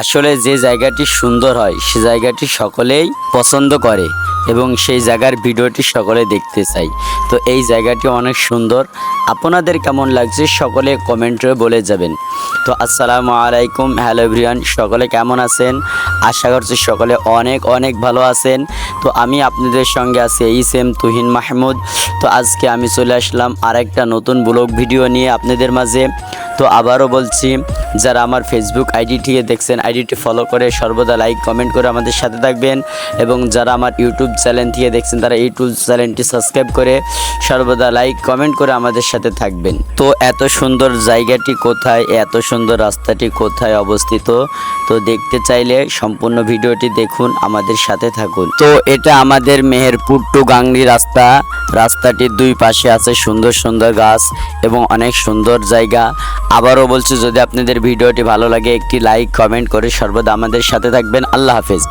আসলে যে জায়গাটি সুন্দর হয়, সে জায়গাটি সকলেই পছন্দ করে এবং সেই জায়গার ভিডিওটি সকলে দেখতে চাই তো এই জায়গাটি অনেক সুন্দর। আপনাদের কেমন লাগছে সকলে কমেন্টে বলে যাবেন। তো আসসালামু আলাইকুম, হ্যালো এভরিওয়ান, সকলে কেমন আছেন? আশা করছি সকলে অনেক অনেক ভালো আছেন। তো আমি আপনাদের সঙ্গে আছি এই সেম তুহিন মাহমুদ। তো আজকে আমি চলে আসলাম আর একটা নতুন ব্লগ ভিডিও নিয়ে আপনাদের মাঝে। তো আবারও বলছি যারা আমার ফেসবুক আইডি থেকে দেখছেন, আইডিটি ফলো করে সর্বদা লাইক কমেন্ট করে আমাদের সাথে থাকবেন এবং যারা আমার ইউটিউব চ্যানেল থেকে দেখছেন, তারা ইউটিউব চ্যানেলটি সাবস্ক্রাইব করে সর্বদা লাইক কমেন্ট করে আমাদের সাথে থাকবেন। তো এত সুন্দর জায়গাটি কোথায়, এত সুন্দর রাস্তাটি কোথায় অবস্থিত, তো দেখতে চাইলে সম্পূর্ণ ভিডিওটি দেখুন, আমাদের সাথে থাকুন। তো এটা আমাদের মেহেরপুর টু গাংলি রাস্তা, রাস্তাটির দুই পাশে আছে সুন্দর সুন্দর গাছ এবং অনেক সুন্দর জায়গা। আবারও বলছি, যদি আপনাদের ভিডিওটি ভালো লাগে একটি লাইক কমেন্ট করে সর্বদা আমাদের সাথে থাকবেন। আল্লাহ হাফেজ।